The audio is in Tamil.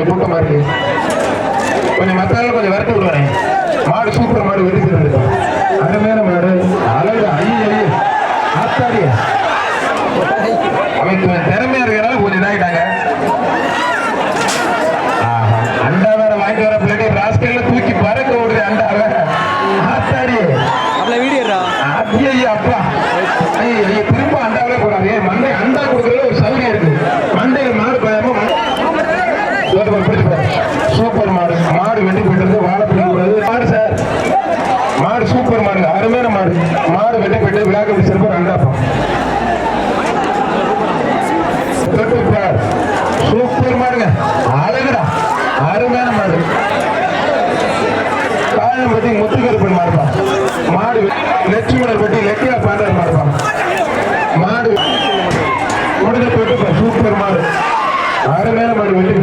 இருக்கு. கொஞ்சம் மத்தால கொஞ்சம் விரட்டி விடுவேன். மாடு சூப்பர் மாடு வெட்டி தருது அருமையான மாடு அழகு ஐயோ ஆத்தாடி. அவன் கொஞ்சம் திறமையா இருக்கிறனால கொஞ்சம் இதாகிட்டாங்க. ஆஹா, அண்டா வேற வாங்கிட்டு வர பிள்ளைங்க ராஸ்கல்ல தூக்கி பறக்க விடுது அண்டா வேற. ஆத்தாடி. ஐயோ அப்பா ஐயோ திரும்ப அண்டாவிலே போறாரு ஏன் மண்டை அண்டா கொடுக்கறதுல ஒரு சலுகை இருக்கு மண்டையில மாடு பயமா சூப்பர் மாடு. மாடு வெட்டி போயிட்டு வாழை பிடிக்க கூடாது மாடு சார். மாடு சூப்பர் மாடு. அருமையான மாடு. மாடு வெட்டி போயிட்டு விழாக்க சிறப்பு ரெண்டாப்பம் சூப்பர் மாடுங்க. அழகுடா. அருமையான மாடு. காயம் பத்தி முத்துக்கருப்பன் மாடுப்பா. மாடு லட்சுமணர் பத்தி லெட்டியா பாண்டர் மாடுப்பா. மாடு முடிஞ்ச போட்டு சூப்பர் மாடு. அருமையான மாடு வெட்டி